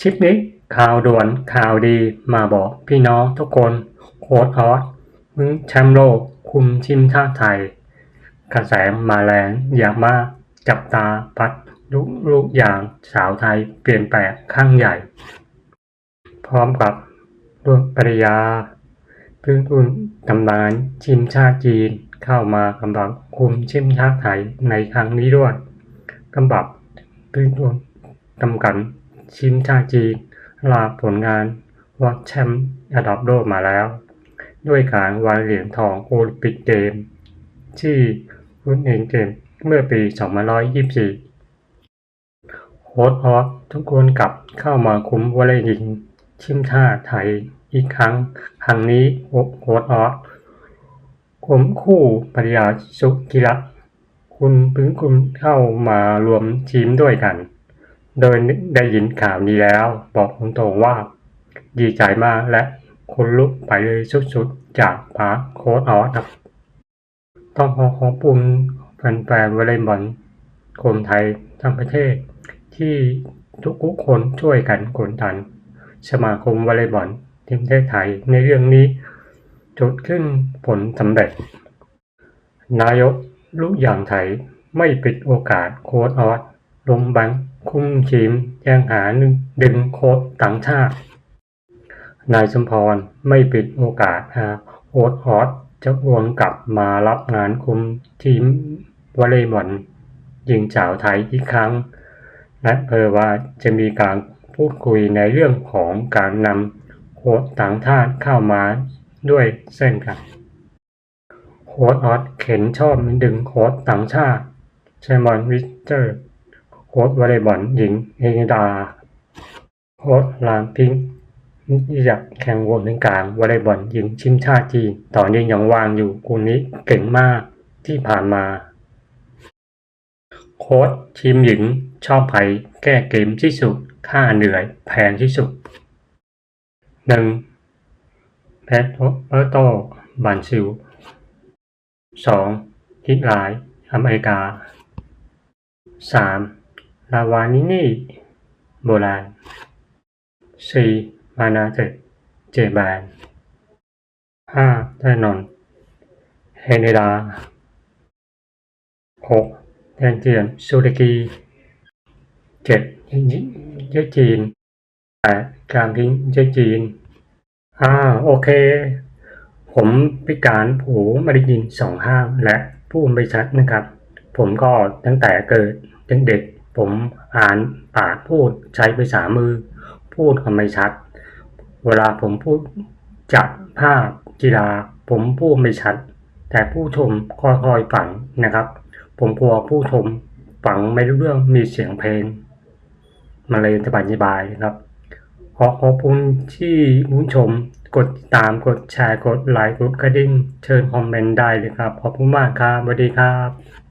ชิปนี้ข่าวด่วนข่าวดีมาบอกพี่น้องทุกคนโค้ดออสมึงแชมป์โลกคุมทีมชาติไทย กระแสมาแรงอย่างมากจับตาพัดลุกลูกอย่างสาวไทยเปลี่ยนแปลงข้างใหญ่ พร้อมกับร่วมปริยาพื้นทุนตำนานทีมชาติจีนเข้ามากำลังคุมทีมชาติไทยในครั้งนี้ด้วยกำบับพื้นทุนกำกัน ทีมชาติจีนลาผลงานว่าแชมป์ระดับโลกมาแล้ว ด้วยการวางเหรียญทองโอลิมปิกเกม ที่รุ่นเองเกมเมื่อปี 2524 โค้ชออสทุกคนกลับเข้ามาคุ้มวอลเลย์หญิงทีมชาติไทยอีกครั้ง ครั้งนี้โค้ชออสคุมคู่ปริยาสุกิระคุณพึ่งคุณเข้ามารวมทีมด้วยกัน โดยได้ยินข่าวนี้แล้ว บอกตรงๆว่า ดีใจมากและคนลุกไปเลยสุดๆ จากพาโค้ชออสครับ ต้องขอขอบคุณแฟนๆวอลเลย์บอลคนไทยทั้งประเทศ ที่ทุกๆคนช่วยกันกดดัน สมาคมวอลเลย์บอลทีมประเทศไทยในเรื่องนี้จุดขึ้นผลสำเร็จ นายกลูกอย่างไทยไม่ปิดโอกาสโค้ชออสลงบัง คุมทีมย่งหาดึงโค้ชต่างชาติ นายสมพรไม่ปิดโอกาสหาโค้ชออสจะวนกลับมารับงานคุมทีมวอลเลย์บอลหญิงสาวไทยอีกครั้งและเผยว่าจะมีการพูดคุยในเรื่องของการนำโค้ชต่างชาติเข้ามาด้วยเช่นกันโค้ชออสเข็นชอบดึงโค้ชต่างชาติเชมอนวิสเตอร์ โค้ชวอลเลย์บอลหญิงเฮงดาโค้ชลามพิงค์ที่จะแข่งวงถึงกลางวอลเลย์บอลหญิงชิมชาติจีนตอนนี้ยังวางอยู่คนนี้เก่งมากที่ผ่านมา โค้ชทีมหญิงชอบใครแก้เกมที่สุด ค่าเหนื่อยแพงที่สุดหนึ่งแพทเออร์โตบันซิลสองฮิตไลน์อเมริกาสาม ลาวานินีโบราณสี่มานาเตเจแบนห้าแทนอนเฮเนดาหกแทนเจียนซูเดกีเจ็ดเยจีนแปดการพิงเยจีนอ่าโอเค ผมพิการหูไม่ได้ยินสองข้างและพูดไม่ชัดนะครับ ผมก็ตั้งแต่เกิดตั้งเด็ก ผมอ่านปากพูดใช้ภาษามือ พูดก็ไม่ชัด เวลาผมพูดจับภาพกีฬา ผมพูดไม่ชัด แต่ผู้ชมค่อยๆฟังนะครับ ผมกลัวผู้ชมฟังไม่รู้เรื่องมีเสียงเพลงมาเลยสบายสบายนะครับ ขอขอบคุณที่ผู้ชมกดติดตามกดแชร์กดไลค์กดกระดิ่งเชิญคอมเมนต์ได้เลยครับ ขอบคุณมากครับสวัสดีครับ